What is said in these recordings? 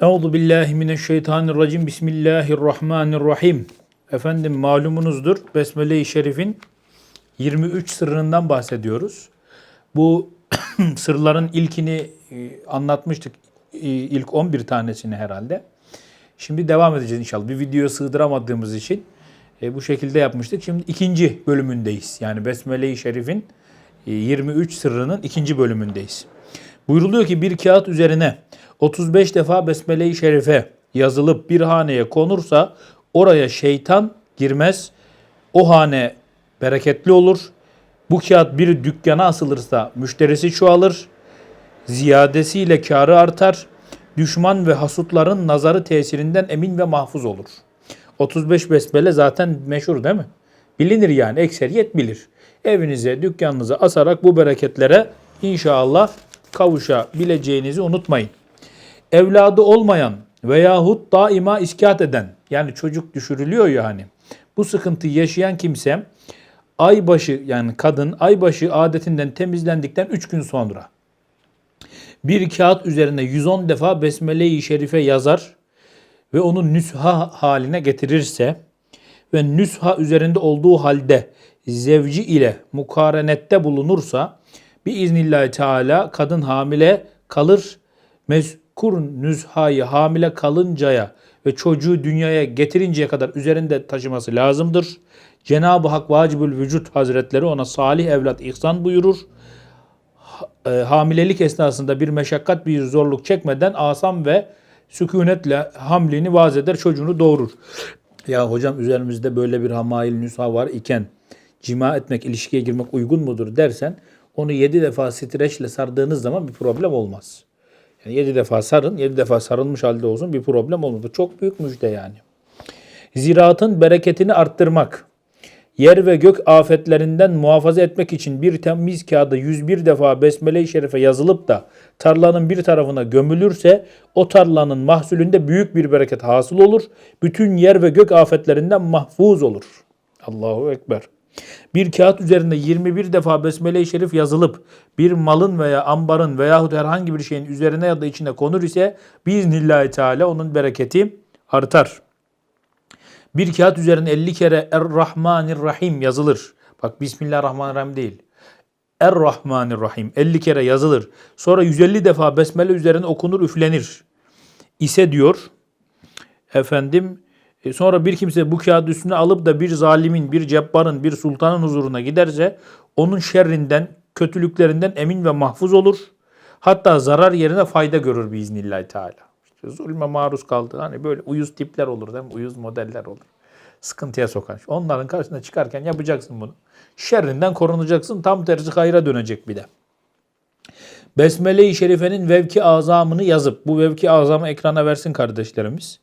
Euzu billahi mineşşeytanirracim. Bismillahirrahmanirrahim. Efendim malumunuzdur Besmele-i Şerif'in 23 sırrından bahsediyoruz. Bu sırların ilkini e, anlatmıştık. E, İlk 11 tanesini herhalde. Şimdi devam edeceğiz inşallah. Bir videoya sığdıramadığımız için e, bu şekilde yapmıştık. Şimdi ikinci bölümündeyiz. Yani Besmele-i Şerif'in e, 23 sırrının ikinci bölümündeyiz. Buyruluyor ki bir kağıt üzerine 35 defa Besmele-i Şerife yazılıp bir haneye konursa oraya şeytan girmez. O hane bereketli olur. Bu kağıt bir dükkana asılırsa müşterisi çoğalır. Ziyadesiyle karı artar. Düşman ve hasutların nazarı tesirinden emin ve mahfuz olur. 35 besmele zaten meşhur değil mi? Bilinir yani ekseriyet bilir. Evinize, dükkanınıza asarak bu bereketlere inşallah kavuşabileceğinizi unutmayın. Evladı olmayan veyahut daima iskat eden yani çocuk düşürülüyor ya hani. Bu sıkıntıyı yaşayan kimse aybaşı yani kadın aybaşı adetinden temizlendikten 3 gün sonra bir kağıt üzerine 110 defa Besmele-i Şerife yazar ve onu nüsha haline getirirse ve nüsha üzerinde olduğu halde zevci ile mukarenette bulunursa biiznillahü teala kadın hamile kalır. Mezkur nüshayı hamile kalıncaya ve çocuğu dünyaya getirinceye kadar üzerinde taşıması lazımdır. Cenab-ı Hak vacibül vücut hazretleri ona salih evlat ihsan buyurur e, hamilelik esnasında bir meşakkat, bir zorluk çekmeden asam ve sükunetle hamlini vaz eder, çocuğunu doğurur. Ya hocam üzerimizde böyle bir hamail nüsha var iken cima etmek, ilişkiye girmek uygun mudur dersen onu yedi defa streçle sardığınız zaman bir problem olmaz. Yani yedi defa sarın, yedi defa sarılmış halde olsun bir problem olmaz. Bu çok büyük müjde yani. Ziraatın bereketini arttırmak yer ve gök afetlerinden muhafaza etmek için bir temiz kağıda 101 defa Besmele-i Şerife yazılıp da tarlanın bir tarafına gömülürse o tarlanın mahsulünde büyük bir bereket hasıl olur. Bütün yer ve gök afetlerinden mahfuz olur. Allahu Ekber. Bir kağıt üzerinde 21 defa Besmele-i Şerif yazılıp bir malın veya ambarın veyahut herhangi bir şeyin üzerine ya da içine konur ise biiznillahü teala onun bereketi artar. Bir kağıt üzerine 50 kere Er-Rahmanir-Rahim yazılır. Bak Bismillahirrahmanirrahim değil. Er-Rahmanir-Rahim 50 kere yazılır. Sonra 150 defa Besmele üzerine okunur üflenir. İse diyor efendim e, sonra bir kimse bu kağıdı üstüne alıp da bir zalimin, bir cebbarın, bir sultanın huzuruna giderse onun şerrinden, kötülüklerinden emin ve mahfuz olur. Hatta zarar yerine fayda görür biiznillahü teala. İşte zulme maruz kaldı. Hani böyle uyuz tipler olur değil mi? Uyuz modeller olur. Sıkıntıya sokan. Onların karşısına çıkarken yapacaksın bunu. Şerrinden korunacaksın. Tam tersi hayra dönecek bir de. Besmele-i Şerife'nin vevki azamını yazıp, bu vevki azamı ekrana versin kardeşlerimiz.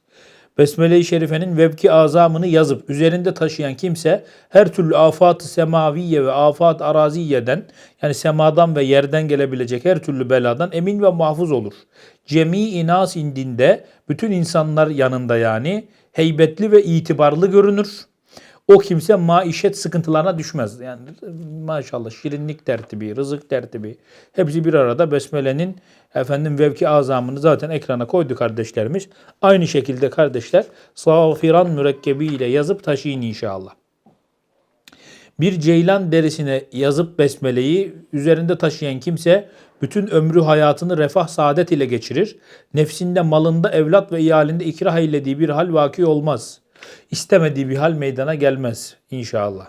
Besmele-i Şerife'nin vevki azamını yazıp üzerinde taşıyan kimse her türlü afat-ı semaviye ve afat araziyeden yani semadan ve yerden gelebilecek her türlü beladan emin ve mahfuz olur. Cemi nas indinde bütün insanlar yanında yani heybetli ve itibarlı görünür. O kimse maişet sıkıntılarına düşmez. Yani maşallah şirinlik tertibi, rızık tertibi hepsi bir arada Besmele'nin efendim vevki azamını zaten ekrana koydu kardeşlerimiz. Aynı şekilde kardeşler safiran mürekkebi ile yazıp taşıyın inşallah. Bir ceylan derisine yazıp besmeleyi üzerinde taşıyan kimse bütün ömrü hayatını refah saadet ile geçirir. Nefsinde, malında, evlat ve iyalinde ikrah eylediği bir hal vaki olmaz. İstemediği bir hal meydana gelmez inşallah.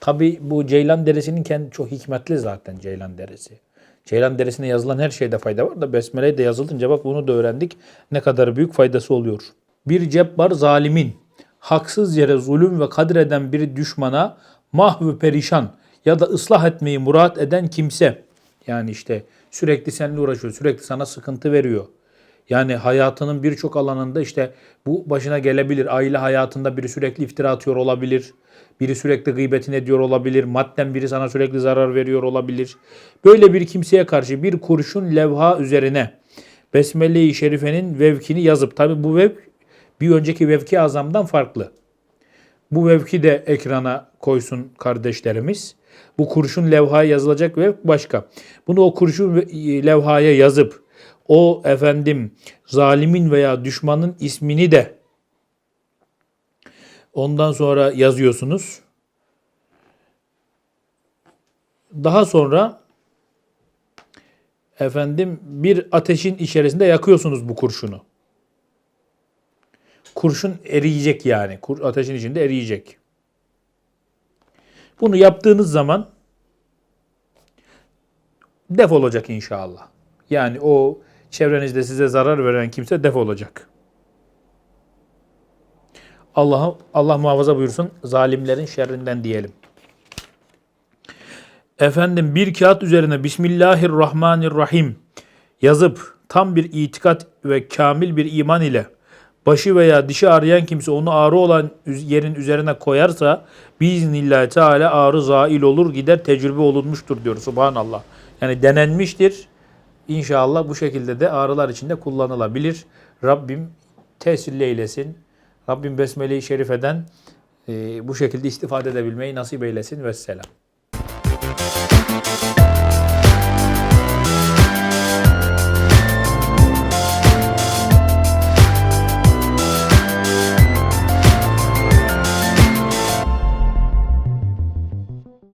Tabi bu Ceylan Deresi'nin kendi çok hikmetli zaten Ceylan Deresi. Ceylan Deresi'ne yazılan her şeyde fayda var da Besmele'ye de yazılınca bak bunu da öğrendik. Ne kadar büyük faydası oluyor. Bir cebbar zalimin, haksız yere zulüm ve kadir eden bir düşmana mahvü perişan ya da ıslah etmeyi murat eden kimse. Yani işte sürekli seninle uğraşıyor, sürekli sana sıkıntı veriyor. Yani hayatının birçok alanında işte bu başına gelebilir. Aile hayatında biri sürekli iftira atıyor olabilir. Biri sürekli gıybetini ediyor olabilir. Madden biri sana sürekli zarar veriyor olabilir. Böyle bir kimseye karşı bir kurşun levha üzerine Besmele-i Şerife'nin vevkini yazıp tabi bu vevk bir önceki vevki azamdan farklı. Bu vevki de ekrana koysun kardeşlerimiz. Bu kurşun levhaya yazılacak vevk başka. Bunu o kurşun levhaya yazıp o efendim zalimin veya düşmanın ismini de ondan sonra yazıyorsunuz. Daha sonra efendim bir ateşin içerisinde yakıyorsunuz bu kurşunu. Kurşun eriyecek yani. Kur, ateşin içinde eriyecek. Bunu yaptığınız zaman def olacak inşallah. Yani o çevrenizde size zarar veren kimse def olacak. Allah Allah muhafaza buyursun zalimlerin şerrinden diyelim. Efendim bir kağıt üzerine Bismillahirrahmanirrahim yazıp tam bir itikat ve kamil bir iman ile başı veya dişi ağrıyan kimse onu ağrı olan yerin üzerine koyarsa biiznillahü teala ağrı zail olur gider tecrübe olunmuştur diyor subhanallah. Yani denenmiştir. İnşallah bu şekilde de ağrılar içinde kullanılabilir. Rabbim tesir eylesin. Rabbim Besmele-i Şerife'den e, bu şekilde istifade edebilmeyi nasip eylesin. Vesselam.